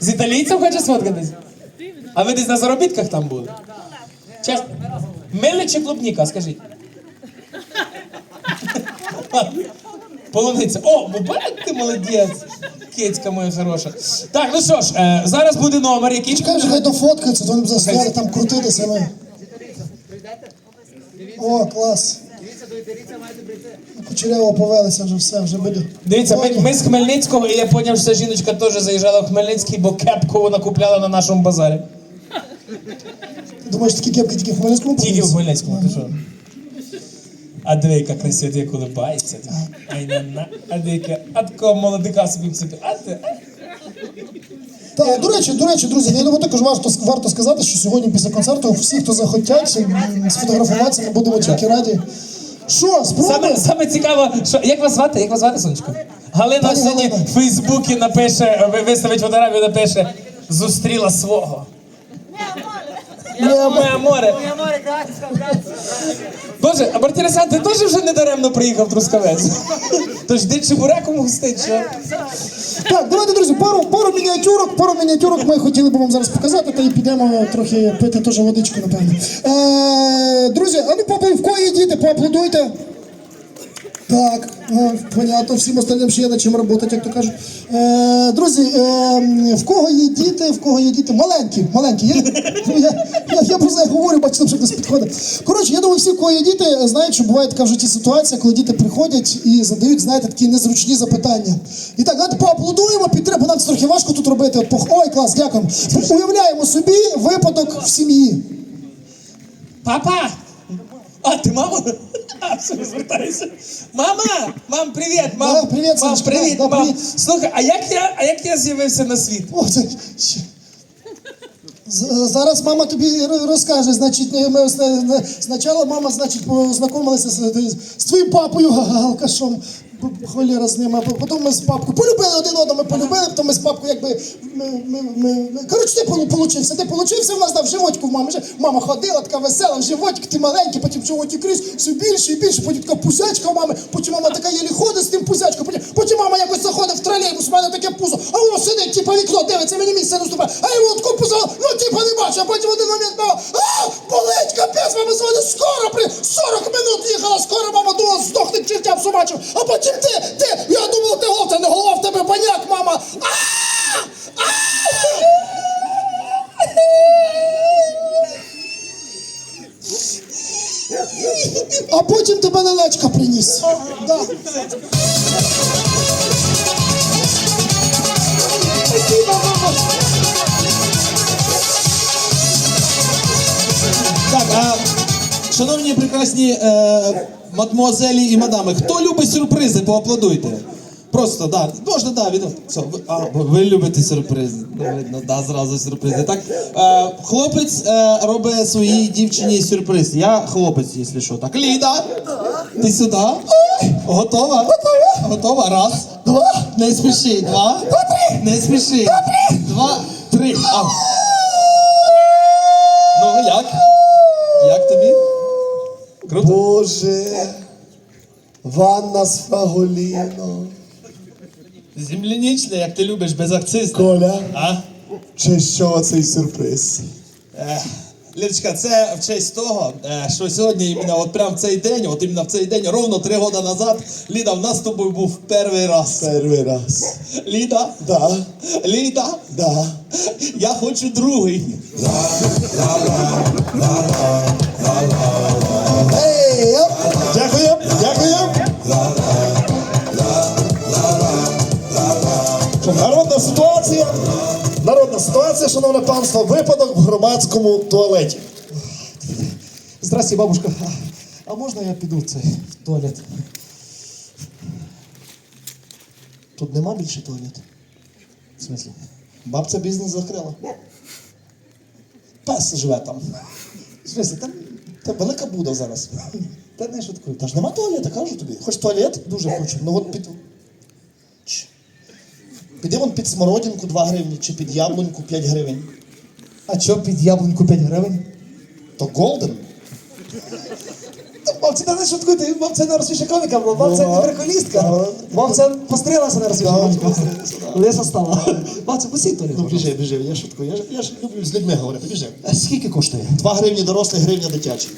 З італійцем хоче сфоткатись? А ви десь на заробітках там були? Чесно. Мили чи клубніка, скажіть? Полуниця. О, Мубарак, ти молодець. Кицька моя хороша. Так, ну що ж, е, зараз буде номер, який. Чекай, вже хай дофоткаються, то вони б там крутитися. Ми. О, клас. Кучеряво повелися вже все, вже буде. Дивіться, ми, ми з Хмельницького, і я зрозумів, що ця жіночка теж заїжджала в Хмельницький, бо кепку вона купляла на нашому базарі. Думаєш, такі кепки тільки в Хмельницькому Тільки в? Хмельницькому, ти що? А диви, яка красива, як улибається. Ай, на, на. А диви, яка, а такого молодика собі в собі. А ти, а? Так, до речі, до речі, друзі, я думаю, також варто, варто сказати, що сьогодні після концерту всі, хто захотять сфотографуватися, ми будемо тільки раді. Що, Саме, саме цікаво, що як вас звати? Як вас звати, сонечко? Галина Пані сьогодні Галина. в Фейсбуці напише, ви- виставить фотографію, напише зустріла свого. Моє море. Боже, а Мартіресян, ти теж вже недаремно приїхав в Трускавець. Тож де чебуреком густить, що? Так, давайте, друзі, пару, пару мініатюрок, пару мініатюрок ми хотіли б вам зараз показати, та й підемо трохи пити теж водичку, напевно. Е, друзі, а ну в кої діти, поаплодуйте. Так, ну, понятно, всім остальним ще є над чим працювати, як то кажуть. Е, друзі, е, в кого є діти, в кого є діти? Маленькі, маленькі. Я, я, я, я про це говорю, бачите, що хтось підходить. Коротше, я думаю, всі, в кого є діти, знають, що буває така в житті ситуація, коли діти приходять і задають, знаєте, такі незручні запитання. І так, давайте поаплодуємо, підтримуємо, нам це трохи важко тут робити. Ой, клас, дякуємо. Уявляємо собі випадок в сім'ї. Папа! А, ти мама? А, звертаюся. Мама! Мам, привіт! Мам, Да, привіт, мам, сонечко, привіт, да, мам. привіт. Слухай, а як я, а як я з'явився на світ? О, це ще. З- Зараз мама тобі розкаже. Значить, е, ми спочатку мама, значить, познайомилася з, з твоїм папою, алкашом. Б- Холєра з ним, а потім ми з папкою полюбили один одного, ми полюбили, потім папкою якби. Ми, ми, ми, Коротше, ти получився, ти получився, в нас дав животик в мами. Мама ходила, така весела, в животик, ти маленький, потім животик ріс, все більше і більше, потім така пузячка у мами, потім мама така єлі ходить з тим пузячком, потім, потім мама якось заходить в тролейбус, у мене таке пузо, а воно сидить, типа вікно, дивиться, мені місце наступає, а його таку пузо, ну типа не бачу, а потім в один момент мама, а, болить, капець, мама дзвонить, скоро, при 40 минут їхала, скоро мама думала, здохне чертям собачим, а потім ти, ти, я думав, ти голова, не голова, в тебе баняк, мама, а, а потім тебе лелечка приніс. Да. Так, а шановні прекрасні е, мадмуазелі і мадами, хто любить сюрпризи, поаплодуйте. Просто, да, можна, да, від... Все, ви, а, ви- любите сюрпризи. Ну, видно, да, зразу сюрпризи. Так, е, хлопець е, робить своїй дівчині сюрприз. Я хлопець, якщо що. Так, Ліда, ти сюди. Готова? Готова. Готова? Раз, два, не спіши, два, два, три, не спіши, два, три, два, три. А. Ну, як? Як тобі? Круто? Боже, ванна з фраголіно. Земляничне, як ти любиш, без акцизу. Коля, А? чи що цей сюрприз? Е, Лідочка, це в честь того, е, що сьогодні іменно от прям в цей день, от іменно в цей день, ровно три роки назад, Ліда, в нас з тобою був перший раз. Перший раз. Ліда, Да, Ліда, да. я хочу другий. Ей, оп. Ситуація. Народна ситуація, шановне панство, випадок в громадському туалеті. Здрасте, бабушка. А- можна я піду в цей в туалет? Тут нема більше туалету. В смислі? Бабця бізнес закрила. Пес живе там. В смислі, там, там велика буда зараз. Та не шуткую. Та ж нема туалета, кажу тобі. Хоч туалет? Дуже хочу. Ну от під. Піди вон під смородинку 2 гривні чи під яблуньку 5 гривень. А що під яблуньку 5 гривень? То голден. Мовці, та не шуткуйте, мовця не розсміша коміка, бо мовця не приколістка. Мовця пострілася на коміка. Лиса стала. Мовця, посіть то Ну, біжи, біжи, я шуткую. Я ж, я ж люблю з людьми говорити, біжи. А скільки коштує? Два гривні дорослі, гривня дитячі.